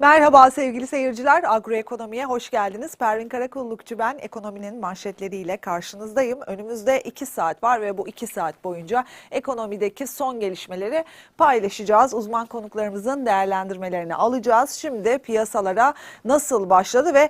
Merhaba sevgili seyirciler. Agroekonomiye hoş geldiniz. Pervin Karakullukçu ben. Ekonominin manşetleriyle karşınızdayım. Önümüzde 2 saat var ve bu 2 saat boyunca ekonomideki son gelişmeleri paylaşacağız. Uzman konuklarımızın değerlendirmelerini alacağız. Şimdi piyasalara nasıl başladı ve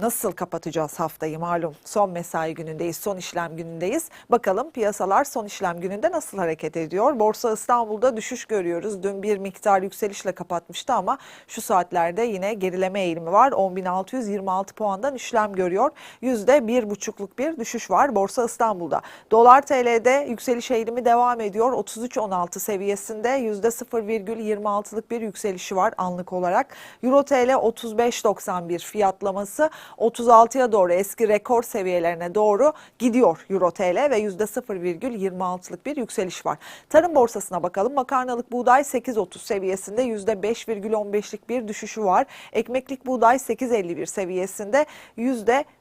Nasıl kapatacağız haftayı malum son mesai günündeyiz, son işlem günündeyiz. Bakalım piyasalar son işlem gününde nasıl hareket ediyor? Borsa İstanbul'da düşüş görüyoruz. Dün bir miktar yükselişle kapatmıştı ama şu saatlerde yine gerileme eğilimi var. 10.626 puandan işlem görüyor. %1,5'luk bir düşüş var Borsa İstanbul'da. Dolar TL'de yükseliş eğilimi devam ediyor. 33.16 seviyesinde %0,26'lık bir yükselişi var anlık olarak. Euro TL 35.91 fiyatlaması 36'ya doğru eski rekor seviyelerine doğru gidiyor Euro TL ve %0,26'lık bir yükseliş var. Tarım borsasına bakalım. Makarnalık buğday 8.30 seviyesinde %5,15'lik bir düşüşü var. Ekmeklik buğday 8.51 seviyesinde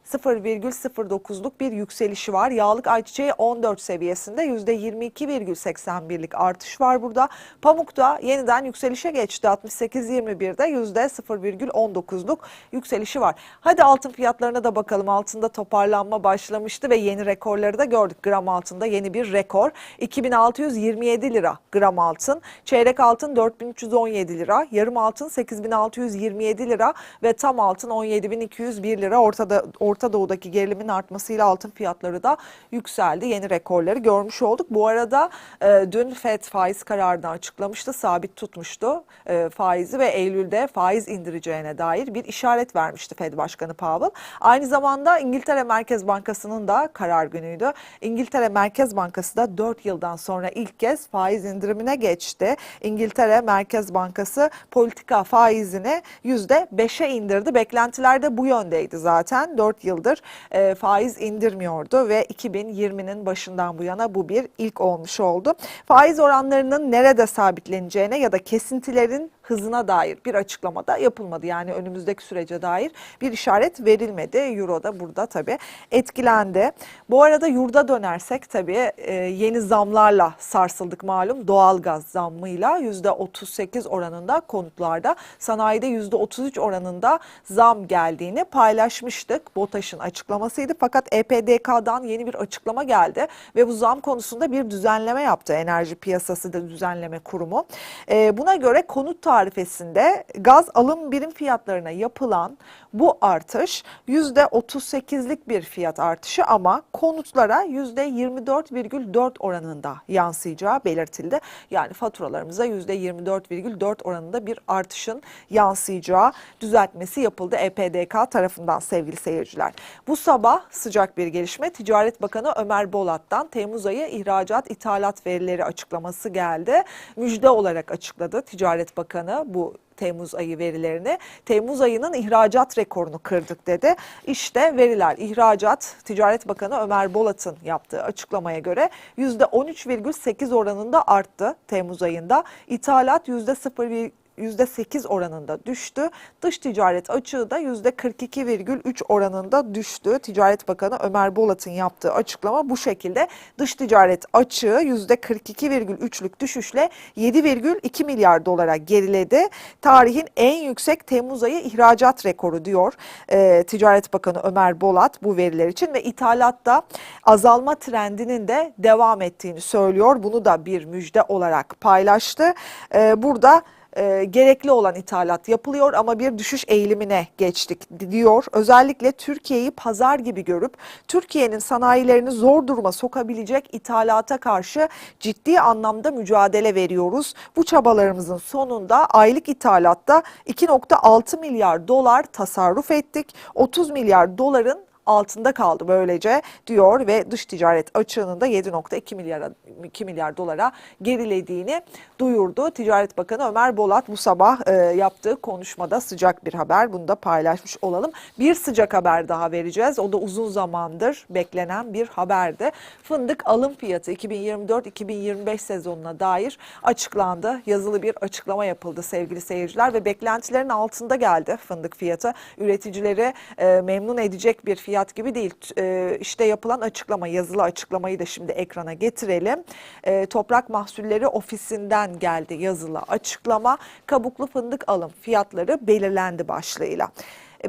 %0,09'luk bir yükselişi var. Yağlık ayçiçeği 14 seviyesinde %22,81'lik artış var burada. Pamuk da yeniden yükselişe geçti. 68.21'de %0,19'luk yükselişi var. Hadi altın fiyatlarına da bakalım. Altında toparlanma başlamıştı ve yeni rekorları da gördük. Gram altında yeni bir rekor. 2627 lira gram altın. Çeyrek altın 4317 lira. Yarım altın 8627 lira ve tam altın 17201 lira. Ortada Orta Doğu'daki gerilimin artmasıyla altın fiyatları da yükseldi. Yeni rekorları görmüş olduk. Bu arada e, dün FED faiz kararını açıklamıştı. Sabit tutmuştu e, faizi ve Eylül'de faiz indireceğine dair bir işaret vermişti FED Başkanı Powell. Aynı zamanda İngiltere Merkez Bankası'nın da karar günüydü. İngiltere Merkez Bankası da 4 yıldan sonra ilk kez faiz indirimine geçti. İngiltere Merkez Bankası politika faizini %5'e indirdi. Beklentiler de bu yöndeydi zaten. 4 yıldır e, faiz indirmiyordu ve 2020'nin başından bu yana bu bir ilk olmuş oldu. Faiz oranlarının nerede sabitleneceğine ya da kesintilerin hızına dair bir açıklama da yapılmadı. Yani önümüzdeki sürece dair bir işaret verilmedi. Euro da burada tabii etkilendi. Bu arada yurda dönersek tabii e, yeni zamlarla sarsıldık malum. Doğalgaz zammıyla %38 oranında konutlarda, sanayide %33 oranında zam geldiğini paylaşmıştık. BOTAŞ'ın açıklamasıydı. Fakat EPDK'dan yeni bir açıklama geldi ve bu zam konusunda bir düzenleme yaptı Enerji Piyasası da Düzenleme Kurumu. E, buna göre konut tarifesinde gaz alım birim fiyatlarına yapılan bu artış %38'lik bir fiyat artışı ama konutlara %24,4 oranında yansıyacağı belirtildi. Yani faturalarımıza %24,4 oranında bir artışın yansıyacağı düzeltmesi yapıldı EPDK tarafından sevgili seyirciler. Bu sabah sıcak bir gelişme Ticaret Bakanı Ömer Bolat'tan Temmuz ayı ihracat ithalat verileri açıklaması geldi. Müjde olarak açıkladı Ticaret Bakanı bu Temmuz ayı verilerini. Temmuz ayının ihracat rekorunu kırdık dedi. İşte veriler ihracat Ticaret Bakanı Ömer Bolat'ın yaptığı açıklamaya göre %13,8 oranında arttı Temmuz ayında. İthalat %0, %8 oranında düştü. Dış ticaret açığı da %42,3 oranında düştü. Ticaret Bakanı Ömer Bolat'ın yaptığı açıklama bu şekilde. Dış ticaret açığı %42,3'lük düşüşle 7,2 milyar dolara geriledi. Tarihin en yüksek Temmuz ayı ihracat rekoru diyor e, Ticaret Bakanı Ömer Bolat bu veriler için ve ithalatta azalma trendinin de devam ettiğini söylüyor. Bunu da bir müjde olarak paylaştı. E, burada e, gerekli olan ithalat yapılıyor ama bir düşüş eğilimine geçtik diyor. Özellikle Türkiye'yi pazar gibi görüp Türkiye'nin sanayilerini zor duruma sokabilecek ithalata karşı ciddi anlamda mücadele veriyoruz. Bu çabalarımızın sonunda aylık ithalatta 2.6 milyar dolar tasarruf ettik. 30 milyar doların altında kaldı böylece diyor ve dış ticaret açığının da 7.2 milyar 2 milyar dolara gerilediğini duyurdu. Ticaret Bakanı Ömer Bolat bu sabah e, yaptığı konuşmada sıcak bir haber. Bunu da paylaşmış olalım. Bir sıcak haber daha vereceğiz. O da uzun zamandır beklenen bir haberdi. Fındık alım fiyatı 2024-2025 sezonuna dair açıklandı. Yazılı bir açıklama yapıldı sevgili seyirciler ve beklentilerin altında geldi fındık fiyatı. Üreticileri e, memnun edecek bir fiyat fiyat gibi değil. E, işte yapılan açıklama, yazılı açıklamayı da şimdi ekrana getirelim. E, Toprak Mahsulleri Ofisi'nden geldi yazılı açıklama. Kabuklu fındık alım fiyatları belirlendi başlığıyla.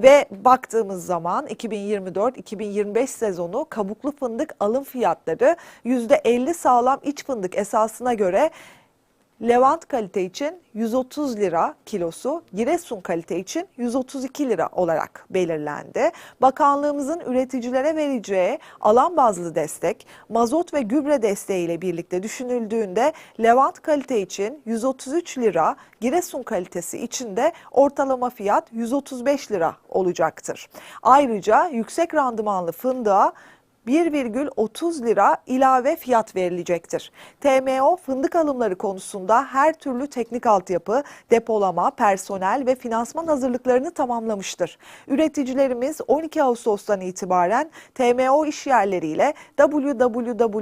Ve baktığımız zaman 2024-2025 sezonu kabuklu fındık alım fiyatları %50 sağlam iç fındık esasına göre Levant kalite için 130 lira kilosu, Giresun kalite için 132 lira olarak belirlendi. Bakanlığımızın üreticilere vereceği alan bazlı destek, mazot ve gübre desteğiyle birlikte düşünüldüğünde Levant kalite için 133 lira, Giresun kalitesi için de ortalama fiyat 135 lira olacaktır. Ayrıca yüksek randımanlı fındığa 1,30 lira ilave fiyat verilecektir. TMO fındık alımları konusunda her türlü teknik altyapı, depolama, personel ve finansman hazırlıklarını tamamlamıştır. Üreticilerimiz 12 Ağustos'tan itibaren TMO işyerleriyle www.tmo.gov.tr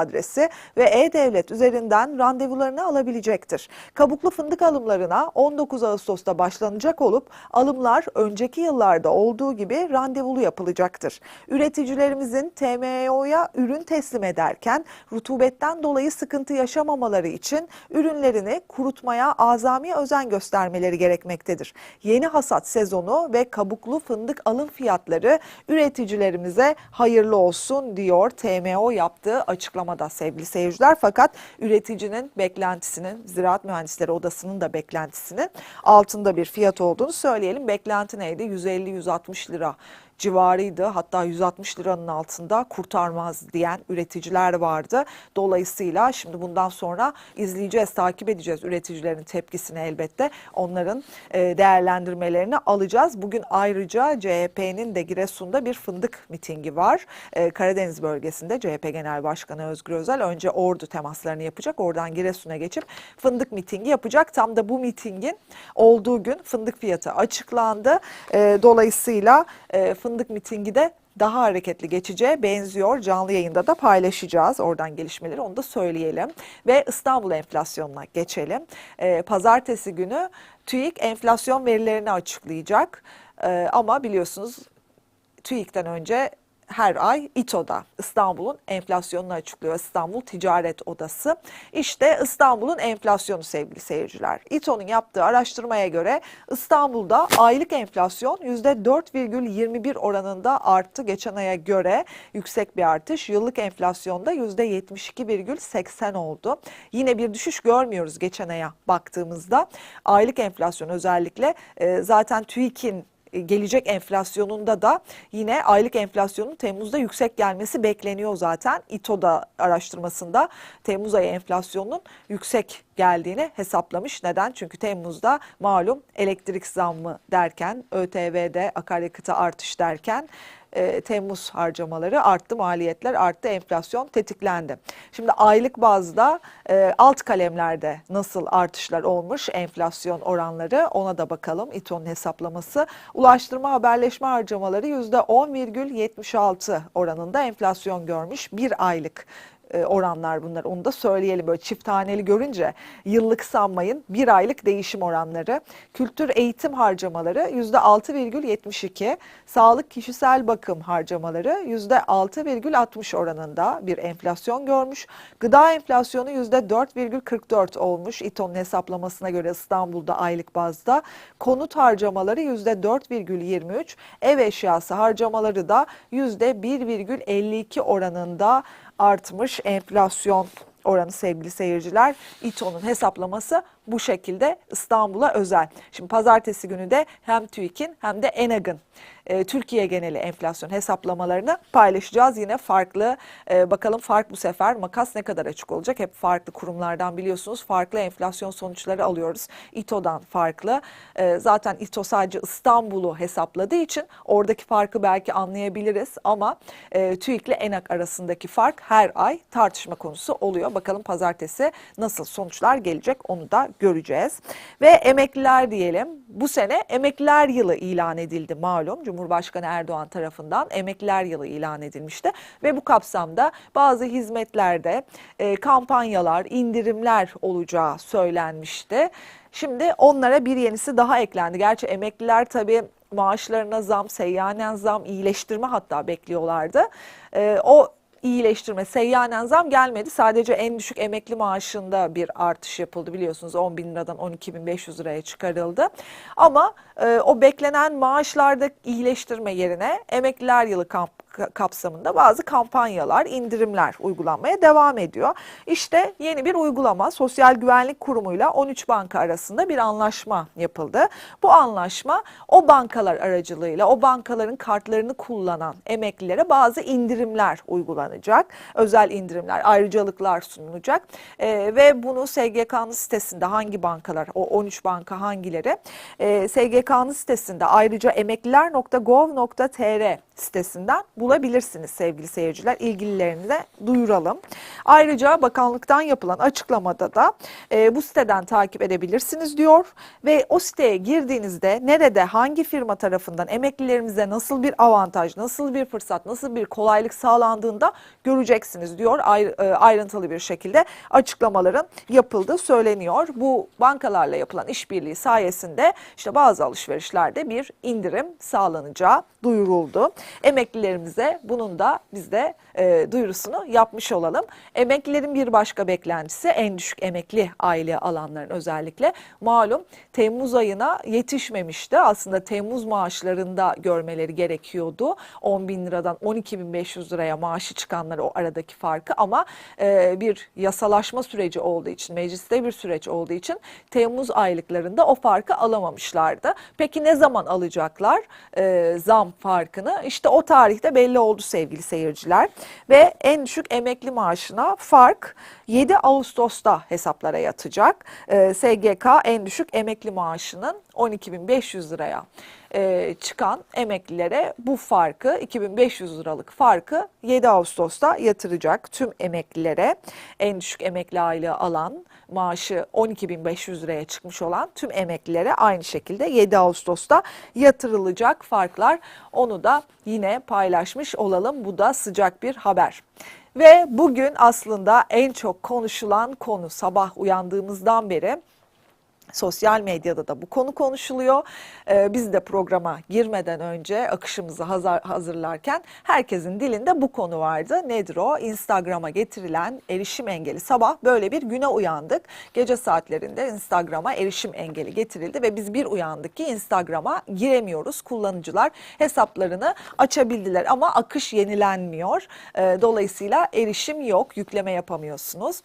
adresi ve e-devlet üzerinden randevularını alabilecektir. Kabuklu fındık alımlarına 19 Ağustos'ta başlanacak olup alımlar önceki yıllarda olduğu gibi randevulu yapılacaktır. Üreticilerimizin TMO'ya ürün teslim ederken rutubetten dolayı sıkıntı yaşamamaları için ürünlerini kurutmaya azami özen göstermeleri gerekmektedir. Yeni hasat sezonu ve kabuklu fındık alım fiyatları üreticilerimize hayırlı olsun diyor TMO yaptığı açıklamada sevgili seyirciler. Fakat üreticinin beklentisinin Ziraat Mühendisleri Odası'nın da beklentisinin altında bir fiyat olduğunu söyleyelim. Beklenti neydi? 150-160 lira civarıydı. Hatta 160 liranın altında kurtarmaz diyen üreticiler vardı. Dolayısıyla şimdi bundan sonra izleyeceğiz, takip edeceğiz üreticilerin tepkisini elbette. Onların e, değerlendirmelerini alacağız. Bugün ayrıca CHP'nin de Giresun'da bir fındık mitingi var. E, Karadeniz bölgesinde CHP Genel Başkanı Özgür Özel önce Ordu temaslarını yapacak. Oradan Giresun'a geçip fındık mitingi yapacak. Tam da bu mitingin olduğu gün fındık fiyatı açıklandı. E, dolayısıyla e, fındık mitingi de daha hareketli geçeceğe benziyor. Canlı yayında da paylaşacağız oradan gelişmeleri onu da söyleyelim. Ve İstanbul enflasyonuna geçelim. Ee, pazartesi günü TÜİK enflasyon verilerini açıklayacak. Ee, ama biliyorsunuz TÜİK'ten önce her ay İTO'da İstanbul'un enflasyonunu açıklıyor İstanbul Ticaret Odası. İşte İstanbul'un enflasyonu sevgili seyirciler. İTO'nun yaptığı araştırmaya göre İstanbul'da aylık enflasyon %4,21 oranında arttı geçen aya göre yüksek bir artış. Yıllık enflasyonda %72,80 oldu. Yine bir düşüş görmüyoruz geçen aya baktığımızda. Aylık enflasyon özellikle e, zaten TÜİK'in gelecek enflasyonunda da yine aylık enflasyonun Temmuz'da yüksek gelmesi bekleniyor zaten. İTO'da araştırmasında Temmuz ayı enflasyonunun yüksek geldiğini hesaplamış. Neden? Çünkü Temmuz'da malum elektrik zammı derken, ÖTV'de akaryakıta artış derken e, Temmuz harcamaları arttı, maliyetler arttı, enflasyon tetiklendi. Şimdi aylık bazda e, alt kalemlerde nasıl artışlar olmuş enflasyon oranları ona da bakalım. İTO'nun hesaplaması. Ulaştırma haberleşme harcamaları %10,76 oranında enflasyon görmüş bir aylık e, oranlar bunlar. Onu da söyleyelim böyle çift taneli görünce yıllık sanmayın bir aylık değişim oranları. Kültür eğitim harcamaları %6,72. Sağlık kişisel bakım harcamaları %6,60 oranında bir enflasyon görmüş. Gıda enflasyonu %4,44 olmuş. İTO'nun hesaplamasına göre İstanbul'da aylık bazda. Konut harcamaları %4,23. Ev eşyası harcamaları da %1,52 oranında artmış enflasyon oranı sevgili seyirciler. İTO'nun hesaplaması bu şekilde İstanbul'a özel. Şimdi pazartesi günü de hem TÜİK'in hem de ENAG'ın e, Türkiye geneli enflasyon hesaplamalarını paylaşacağız. Yine farklı e, bakalım fark bu sefer makas ne kadar açık olacak? Hep farklı kurumlardan biliyorsunuz farklı enflasyon sonuçları alıyoruz. İTO'dan farklı. E, zaten İTO sadece İstanbul'u hesapladığı için oradaki farkı belki anlayabiliriz ama e, TÜİK ile ENAG arasındaki fark her ay tartışma konusu oluyor. Bakalım pazartesi nasıl sonuçlar gelecek onu da göreceğiz. Ve emekliler diyelim. Bu sene emekliler yılı ilan edildi malum. Cumhurbaşkanı Erdoğan tarafından emekliler yılı ilan edilmişti. Ve bu kapsamda bazı hizmetlerde e, kampanyalar, indirimler olacağı söylenmişti. Şimdi onlara bir yenisi daha eklendi. Gerçi emekliler tabii maaşlarına zam, seyyanen zam, iyileştirme hatta bekliyorlardı. E, o iyileştirme, seyyanen zam gelmedi. Sadece en düşük emekli maaşında bir artış yapıldı biliyorsunuz 10 bin liradan 12.500 liraya çıkarıldı. Ama e, o beklenen maaşlarda iyileştirme yerine emekliler yılı kamp kapsamında bazı kampanyalar, indirimler uygulanmaya devam ediyor. İşte yeni bir uygulama Sosyal Güvenlik Kurumu'yla 13 banka arasında bir anlaşma yapıldı. Bu anlaşma o bankalar aracılığıyla o bankaların kartlarını kullanan emeklilere bazı indirimler uygulanacak. Özel indirimler, ayrıcalıklar sunulacak Ee, ve bunu SGK'nın sitesinde hangi bankalar, o 13 banka hangileri? Ee, SGK'nın sitesinde ayrıca emekliler.gov.tr sitesinden bulabilirsiniz sevgili seyirciler. İlgililerini de duyuralım. Ayrıca bakanlıktan yapılan açıklamada da e, bu siteden takip edebilirsiniz diyor ve o siteye girdiğinizde nerede hangi firma tarafından emeklilerimize nasıl bir avantaj, nasıl bir fırsat, nasıl bir kolaylık sağlandığında göreceksiniz diyor e, ayrıntılı bir şekilde açıklamaların yapıldığı söyleniyor. Bu bankalarla yapılan işbirliği sayesinde işte bazı alışverişlerde bir indirim sağlanacağı duyuruldu. Emeklilerimize bunun da biz de e, duyurusunu yapmış olalım. Emeklilerin bir başka beklentisi en düşük emekli aile alanların özellikle malum Temmuz ayına yetişmemişti. Aslında Temmuz maaşlarında görmeleri gerekiyordu. 10 bin liradan 12.500 liraya maaşı çıkanları o aradaki farkı ama e, bir yasalaşma süreci olduğu için mecliste bir süreç olduğu için Temmuz aylıklarında o farkı alamamışlardı. Peki ne zaman alacaklar e, zam farkını? İşte o tarihte belli oldu sevgili seyirciler. Ve en düşük emekli maaşına fark 7 Ağustos'ta hesaplara yatacak. E, SGK en düşük emekli maaşının 12.500 liraya e, çıkan emeklilere bu farkı 2500 liralık farkı 7 Ağustos'ta yatıracak tüm emeklilere en düşük emekli aylığı alan maaşı 12.500 liraya çıkmış olan tüm emeklilere aynı şekilde 7 Ağustos'ta yatırılacak farklar onu da yine paylaşmış olalım bu da sıcak bir haber. Ve bugün aslında en çok konuşulan konu sabah uyandığımızdan beri Sosyal medyada da bu konu konuşuluyor. Ee, biz de programa girmeden önce akışımızı hazır, hazırlarken herkesin dilinde bu konu vardı. Nedir o? Instagram'a getirilen erişim engeli. Sabah böyle bir güne uyandık. Gece saatlerinde Instagram'a erişim engeli getirildi ve biz bir uyandık ki Instagram'a giremiyoruz. Kullanıcılar hesaplarını açabildiler ama akış yenilenmiyor. Ee, dolayısıyla erişim yok, yükleme yapamıyorsunuz.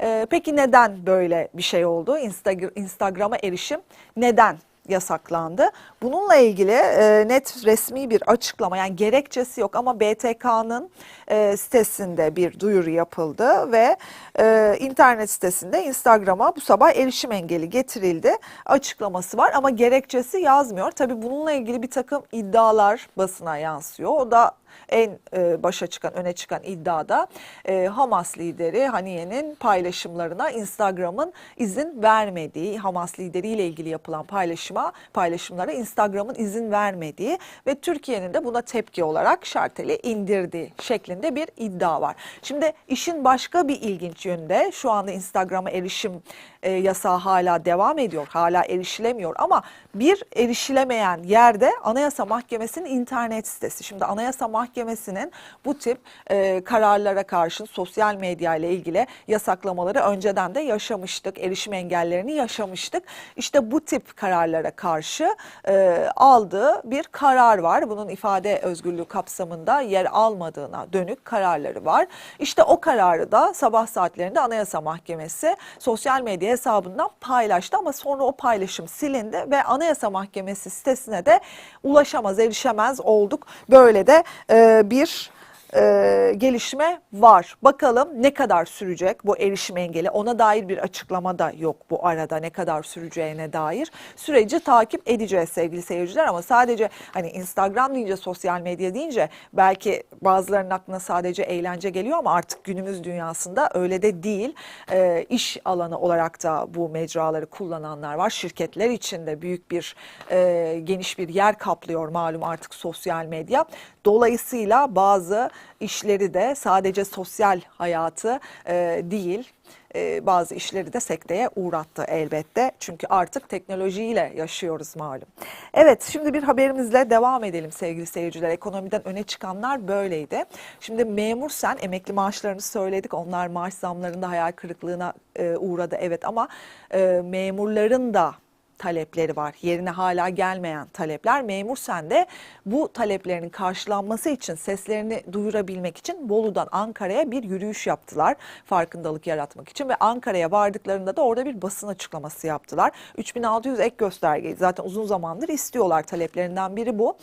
Ee, peki neden böyle bir şey oldu? Instagram, Instagram'a erişim neden yasaklandı? Bununla ilgili e, net resmi bir açıklama yani gerekçesi yok ama BTK'nın e, sitesinde bir duyuru yapıldı ve e, internet sitesinde Instagram'a bu sabah erişim engeli getirildi açıklaması var ama gerekçesi yazmıyor. Tabii bununla ilgili bir takım iddialar basına yansıyor. O da en e, başa çıkan, öne çıkan iddiada e, Hamas lideri Haniye'nin paylaşımlarına Instagram'ın izin vermediği, Hamas lideriyle ilgili yapılan paylaşıma, paylaşımlara Instagram'ın izin vermediği ve Türkiye'nin de buna tepki olarak şarteli indirdiği şeklinde bir iddia var. Şimdi işin başka bir ilginç yönde şu anda Instagram'a erişim e, yasağı hala devam ediyor. Hala erişilemiyor ama bir erişilemeyen yerde Anayasa Mahkemesi'nin internet sitesi. Şimdi Anayasa Mahkemesi'nin bu tip e, kararlara karşın sosyal medya ile ilgili yasaklamaları önceden de yaşamıştık. Erişim engellerini yaşamıştık. İşte bu tip kararlara karşı e, aldığı bir karar var. Bunun ifade özgürlüğü kapsamında yer almadığına dönük kararları var. İşte o kararı da sabah saatlerinde Anayasa Mahkemesi sosyal medya hesabından paylaştı ama sonra o paylaşım silindi ve Anayasa Mahkemesi sitesine de ulaşamaz, erişemez olduk. Böyle de e, bir e, gelişme var. Bakalım ne kadar sürecek bu erişim engeli? Ona dair bir açıklama da yok bu arada ne kadar süreceğine dair. Süreci takip edeceğiz sevgili seyirciler ama sadece hani Instagram deyince sosyal medya deyince belki bazılarının aklına sadece eğlence geliyor ama artık günümüz dünyasında öyle de değil. E, iş alanı olarak da bu mecraları kullananlar var. Şirketler için de büyük bir e, geniş bir yer kaplıyor malum artık sosyal medya. Dolayısıyla bazı işleri de sadece sosyal hayatı e, değil e, bazı işleri de sekteye uğrattı elbette. Çünkü artık teknolojiyle yaşıyoruz malum. Evet şimdi bir haberimizle devam edelim sevgili seyirciler. Ekonomiden öne çıkanlar böyleydi. Şimdi memur sen emekli maaşlarını söyledik. Onlar maaş zamlarında hayal kırıklığına e, uğradı evet ama e, memurların da talepleri var. Yerine hala gelmeyen talepler. Memur sende bu taleplerinin karşılanması için seslerini duyurabilmek için Bolu'dan Ankara'ya bir yürüyüş yaptılar. Farkındalık yaratmak için ve Ankara'ya vardıklarında da orada bir basın açıklaması yaptılar. 3600 ek göstergeyi zaten uzun zamandır istiyorlar. Taleplerinden biri bu.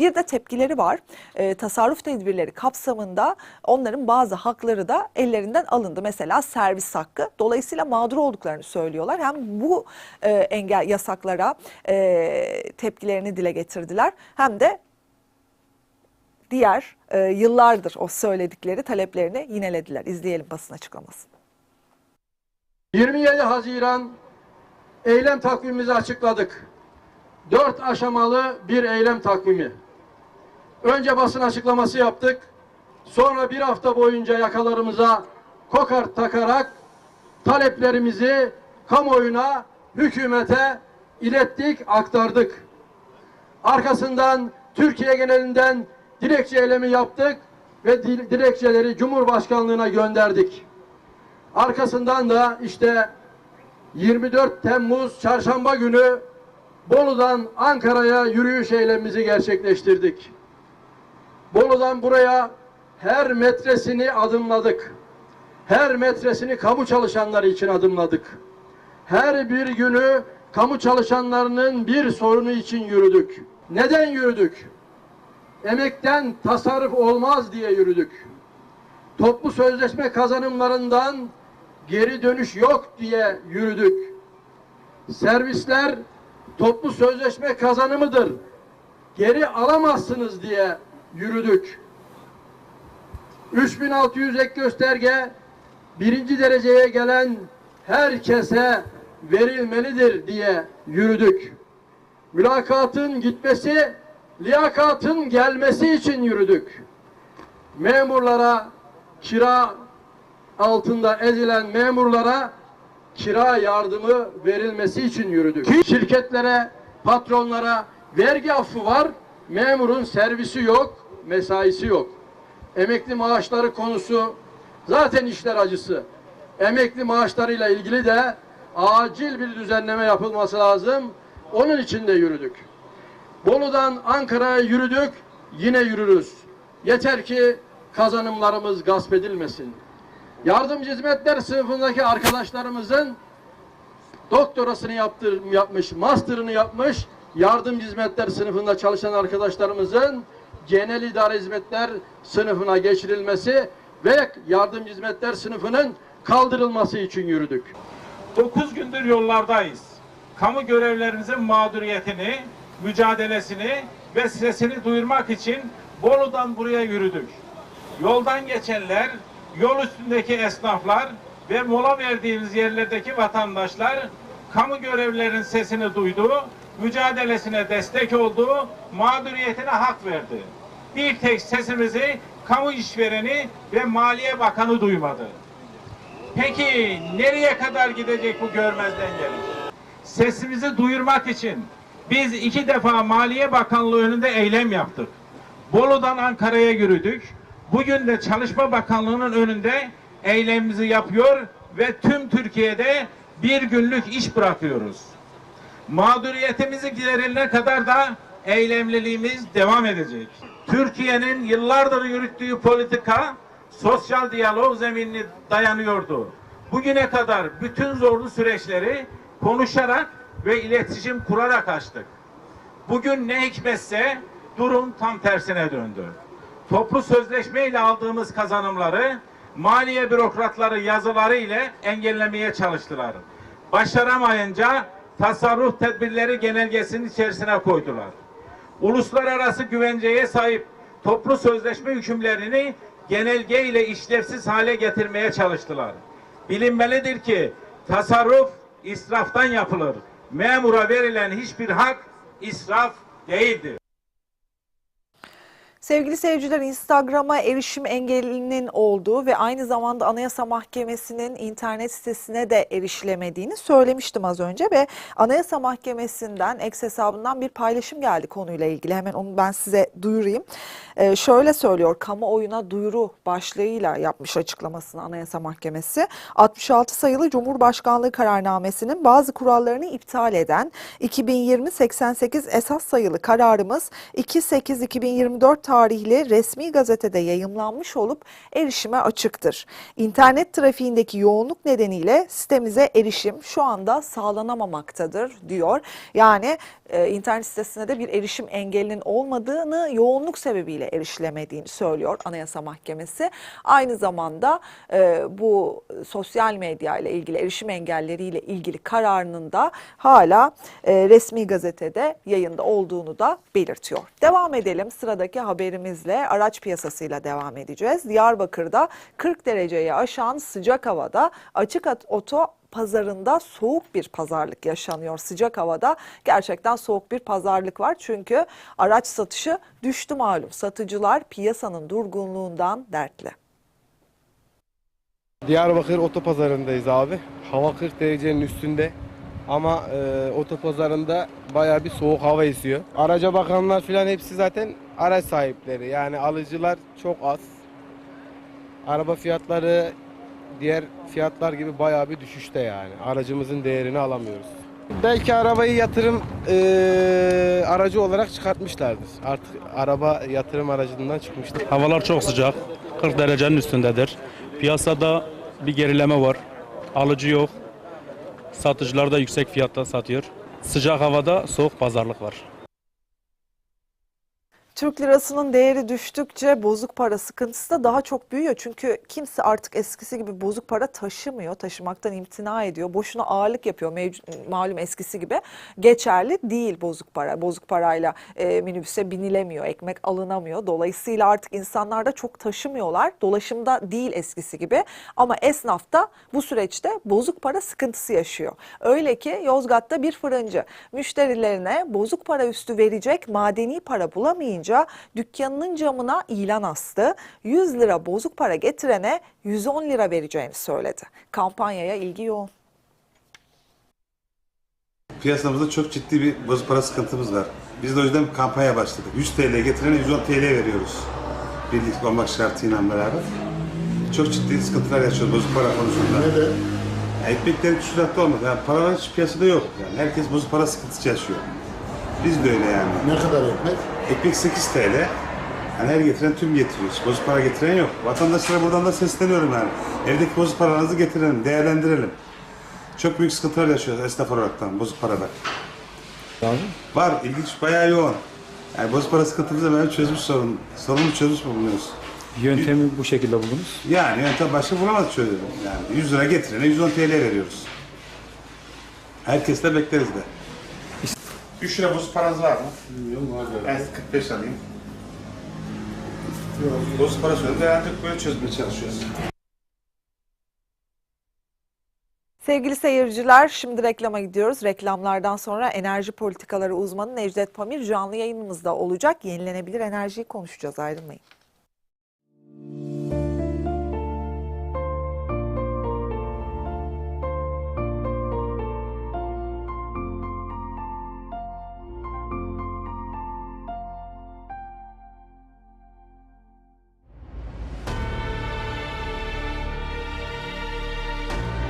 Bir de tepkileri var. Ee, tasarruf tedbirleri kapsamında onların bazı hakları da ellerinden alındı. Mesela servis hakkı. Dolayısıyla mağdur olduklarını söylüyorlar. Hem bu e, engel yasaklara e, tepkilerini dile getirdiler hem de diğer e, yıllardır o söyledikleri taleplerini yinelediler. İzleyelim basın açıklamasını. 27 Haziran eylem takvimimizi açıkladık. Dört aşamalı bir eylem takvimi. Önce basın açıklaması yaptık. Sonra bir hafta boyunca yakalarımıza kokart takarak taleplerimizi kamuoyuna, hükümete ilettik, aktardık. Arkasından Türkiye genelinden dilekçe eylemi yaptık ve dil- dilekçeleri Cumhurbaşkanlığına gönderdik. Arkasından da işte 24 Temmuz çarşamba günü Bolu'dan Ankara'ya yürüyüş eylemimizi gerçekleştirdik. Bolu'dan buraya her metresini adımladık. Her metresini kamu çalışanları için adımladık. Her bir günü kamu çalışanlarının bir sorunu için yürüdük. Neden yürüdük? Emekten tasarruf olmaz diye yürüdük toplu sözleşme kazanımlarından geri dönüş yok diye yürüdük. Servisler toplu sözleşme kazanımıdır. Geri alamazsınız diye yürüdük. 3600 ek gösterge birinci dereceye gelen herkese verilmelidir diye yürüdük. Mülakatın gitmesi, liyakatın gelmesi için yürüdük memurlara kira altında ezilen memurlara kira yardımı verilmesi için yürüdük. Şirketlere, patronlara vergi affı var. Memurun servisi yok, mesaisi yok. Emekli maaşları konusu zaten işler acısı. Emekli maaşlarıyla ilgili de acil bir düzenleme yapılması lazım. Onun için de yürüdük. Bolu'dan Ankara'ya yürüdük, yine yürürüz. Yeter ki kazanımlarımız gasp edilmesin. Yardımcı hizmetler sınıfındaki arkadaşlarımızın doktorasını yaptır, yapmış, master'ını yapmış, yardımcı hizmetler sınıfında çalışan arkadaşlarımızın genel idare hizmetler sınıfına geçirilmesi ve yardımcı hizmetler sınıfının kaldırılması için yürüdük. 9 gündür yollardayız. Kamu görevlerimizin mağduriyetini, mücadelesini ve sesini duyurmak için Bolu'dan buraya yürüdük. Yoldan geçenler, yol üstündeki esnaflar ve mola verdiğimiz yerlerdeki vatandaşlar kamu görevlilerinin sesini duydu, mücadelesine destek oldu, mağduriyetine hak verdi. Bir tek sesimizi kamu işvereni ve Maliye Bakanı duymadı. Peki nereye kadar gidecek bu görmezden gelir? Sesimizi duyurmak için biz iki defa Maliye Bakanlığı önünde eylem yaptık. Bolu'dan Ankara'ya yürüdük. Bugün de Çalışma Bakanlığı'nın önünde eylemimizi yapıyor ve tüm Türkiye'de bir günlük iş bırakıyoruz. Mağduriyetimizi giderilene kadar da eylemliliğimiz devam edecek. Türkiye'nin yıllardır yürüttüğü politika sosyal diyalog zeminini dayanıyordu. Bugüne kadar bütün zorlu süreçleri konuşarak ve iletişim kurarak açtık. Bugün ne hikmetse durum tam tersine döndü. Toplu sözleşme ile aldığımız kazanımları maliye bürokratları yazıları ile engellemeye çalıştılar. Başaramayınca tasarruf tedbirleri genelgesinin içerisine koydular. Uluslararası güvenceye sahip toplu sözleşme hükümlerini genelge ile işlevsiz hale getirmeye çalıştılar. Bilinmelidir ki tasarruf israftan yapılır. Memura verilen hiçbir hak israf değildir. Sevgili seyirciler Instagram'a erişim engelinin olduğu ve aynı zamanda Anayasa Mahkemesi'nin internet sitesine de erişilemediğini söylemiştim az önce ve Anayasa Mahkemesi'nden ex hesabından bir paylaşım geldi konuyla ilgili. Hemen onu ben size duyurayım. Ee, şöyle söylüyor kamuoyuna duyuru başlığıyla yapmış açıklamasını Anayasa Mahkemesi. 66 sayılı Cumhurbaşkanlığı kararnamesinin bazı kurallarını iptal eden 2020-88 esas sayılı kararımız 2.8.2024 tarihli resmi gazetede yayımlanmış olup erişime açıktır. İnternet trafiğindeki yoğunluk nedeniyle sitemize erişim şu anda sağlanamamaktadır diyor. Yani e, internet sitesine de bir erişim engelinin olmadığını yoğunluk sebebiyle erişilemediğini söylüyor Anayasa Mahkemesi. Aynı zamanda e, bu sosyal medya ile ilgili erişim engelleriyle ilgili kararının da hala e, resmi gazetede yayında olduğunu da belirtiyor. Devam edelim sıradaki haberimizle araç piyasasıyla devam edeceğiz. Diyarbakır'da 40 dereceyi aşan sıcak havada açık oto pazarında soğuk bir pazarlık yaşanıyor sıcak havada. Gerçekten soğuk bir pazarlık var çünkü araç satışı düştü malum. Satıcılar piyasanın durgunluğundan dertli. Diyarbakır otopazarındayız abi. Hava 40 derecenin üstünde. Ama e, otopazarında baya bir soğuk hava esiyor. Araca bakanlar filan hepsi zaten araç sahipleri. Yani alıcılar çok az. Araba fiyatları diğer fiyatlar gibi baya bir düşüşte yani. Aracımızın değerini alamıyoruz. Belki arabayı yatırım e, aracı olarak çıkartmışlardır. Artık araba yatırım aracından çıkmıştır. Havalar çok sıcak. 40 derecenin üstündedir. Piyasada bir gerileme var. Alıcı yok. Satıcılar da yüksek fiyatta satıyor. Sıcak havada soğuk pazarlık var. Türk lirasının değeri düştükçe bozuk para sıkıntısı da daha çok büyüyor. Çünkü kimse artık eskisi gibi bozuk para taşımıyor, taşımaktan imtina ediyor. Boşuna ağırlık yapıyor mevcut, malum eskisi gibi. Geçerli değil bozuk para. Bozuk parayla e, minibüse binilemiyor, ekmek alınamıyor. Dolayısıyla artık insanlar da çok taşımıyorlar. Dolaşımda değil eskisi gibi. Ama esnaf da bu süreçte bozuk para sıkıntısı yaşıyor. Öyle ki Yozgat'ta bir fırıncı müşterilerine bozuk para üstü verecek madeni para bulamayınca dükkanının camına ilan astı. 100 lira bozuk para getirene 110 lira vereceğini söyledi. Kampanyaya ilgi yoğun. Piyasamızda çok ciddi bir bozuk para sıkıntımız var. Biz de o yüzden bir kampanya başladık. 100 TL getirene 110 TL veriyoruz. Birlik olmak şartıyla beraber. Çok ciddi sıkıntılar yaşıyoruz bozuk para konusunda. Neden? Ekmeklerin küsuratlı olmadı. Yani paralar hiç piyasada yok. Yani herkes bozuk para sıkıntısı yaşıyor. Biz de öyle yani. Ne kadar ekmek? Ekmek 8 TL. Yani her getiren tüm getiriyor. Hiç Bozuk para getiren yok. Vatandaşlara buradan da sesleniyorum yani. Evdeki bozuk paralarınızı getirelim, değerlendirelim. Çok büyük sıkıntılar yaşıyoruz esnaf olaraktan bozuk parada. Var, ilginç bayağı yoğun. Yani bozuk para sıkıntımızı ben çözmüş sorun. Sorunu çözmüş bulunuyoruz. Yöntemi bu şekilde buldunuz. Yani yöntem başka bulamadık çözelim. Yani 100 lira getirene 110 TL veriyoruz. Herkes de bekleriz de. 3 lira bozuk paranız var mı? Yok var. Ben 45 alayım. Bozuk para söyledi. Ancak böyle çözmeye çalışıyoruz. Sevgili seyirciler şimdi reklama gidiyoruz. Reklamlardan sonra enerji politikaları uzmanı Necdet Pamir canlı yayınımızda olacak. Yenilenebilir enerjiyi konuşacağız ayrılmayın.